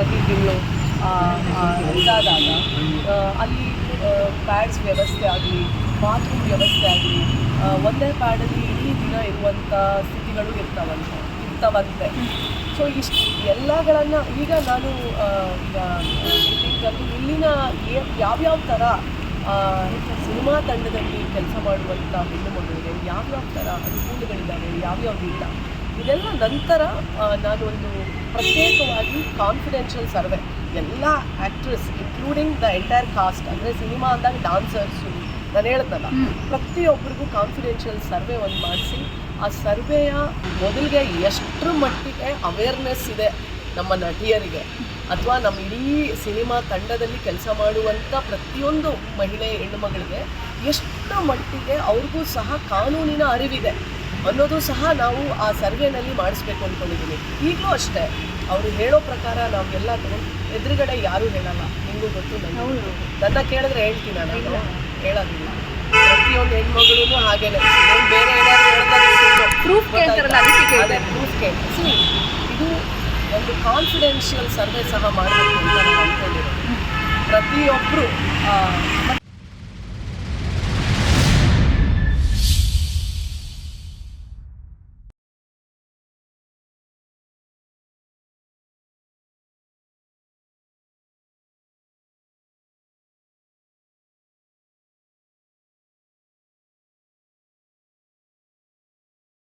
ಪ್ರತಿ ತಿಂಗಳು ಇದಾದಾಗ ಅಲ್ಲಿ ಪ್ಯಾಡ್ಸ್ ವ್ಯವಸ್ಥೆ ಆಗಲಿ ಬಾತ್ರೂಮ್ ವ್ಯವಸ್ಥೆ ಆಗಲಿ ಒಂದೇ ಪ್ಯಾಡಲ್ಲಿ ಇಡೀ ದಿನ ಇರುವಂಥ ಸ್ಥಿತಿಗಳು ಇರ್ತಾವಂತೆ, ಇರ್ತವಂತೆ. ಸೊ ಇಷ್ಟು ಎಲ್ಲಗಳನ್ನು ಈಗ ನಾನು ಮೀಟಿಂಗಲ್ಲಿ ಇಲ್ಲಿನ ಯಾವ್ಯಾವ ಥರ ಸಿನಿಮಾ ತಂಡದಲ್ಲಿ ಕೆಲಸ ಮಾಡುವಂಥ ಹೆಣ್ಣು ಮಗಳಿಗೆ ಯಾವ್ಯಾವ ಥರ ಅನುಕೂಲಗಳಿದ್ದಾವೆ ಇಲ್ಲ, ಇದೆಲ್ಲ ನಂತರ ನಾನು ಒಂದು ಪ್ರತ್ಯೇಕವಾಗಿ ಕಾನ್ಫಿಡೆನ್ಷಿಯಲ್ ಸರ್ವೆ ಎಲ್ಲ actress including the entire cast ಅಂದರೆ ಸಿನಿಮಾ ಅಂದಾಗ ಡಾನ್ಸರ್ಸು ನಾನು ಹೇಳ್ತಲ್ಲ ಪ್ರತಿಯೊಬ್ಬರಿಗೂ ಕಾನ್ಫಿಡೆನ್ಷಿಯಲ್ ಸರ್ವೆ ಒಂದು ಮಾಡಿಸಿ. ಆ ಸರ್ವೆಯ ಮೊದಲಿಗೆ ಎಷ್ಟರ ಮಟ್ಟಿಗೆ ಅವೇರ್ನೆಸ್ ಇದೆ ನಮ್ಮ ನಟಿಯರಿಗೆ? ಅಥವಾ ನಮ್ಮ ಇಡೀ ಸಿನಿಮಾ ತಂಡದಲ್ಲಿ ಕೆಲಸ ಮಾಡುವಂಥ ಪ್ರತಿಯೊಂದು ಮಹಿಳೆ ಹೆಣ್ಣುಮಗಳಿಗೆ ಎಷ್ಟು ಮಟ್ಟಿಗೆ ಅವ್ರಿಗೂ ಸಹ ಕಾನೂನಿನ ಅರಿವಿದೆ? ಅನ್ನೋದು ಸಹ ನಾವು ಆ ಸರ್ವೆನಲ್ಲಿ ಮಾಡಿಸ್ಬೇಕು ಅಂದ್ಕೊಂಡಿದ್ದೀನಿ ಈಗಲೂ ಅಷ್ಟೇ. ಅವರು ಹೇಳೋ ಪ್ರಕಾರ ನಾವೆಲ್ಲ ತಗೊಂಡು ಎದುರುಗಡೆ ಯಾರೂ ಹೇಳಲ್ಲ. ನಿಮಗೂ ಗೊತ್ತು ಗೊತ್ತು. ನನ್ನ ಕೇಳಿದ್ರೆ ಹೇಳ್ತೀನಿ ನಾನು. ಹೇಳೋದಿಲ್ಲ. ಪ್ರತಿಯೊಂದು ಹೆಣ್ಮಗಳೂ ಹಾಗೇನೆ. ಬೇರೆ ಪ್ರೂಫ್ ಪ್ರೂಫ್ಗೆ ಇದು ಒಂದು ಕಾನ್ಫಿಡೆನ್ಷಿಯಲ್ ಸರ್ವೆ ಸಹ ಮಾಡಬೇಕು ಅಂತ ನಾನು ಅಂದ್ಕೊಂಡಿರೋದು. ಪ್ರತಿಯೊಬ್ಬರು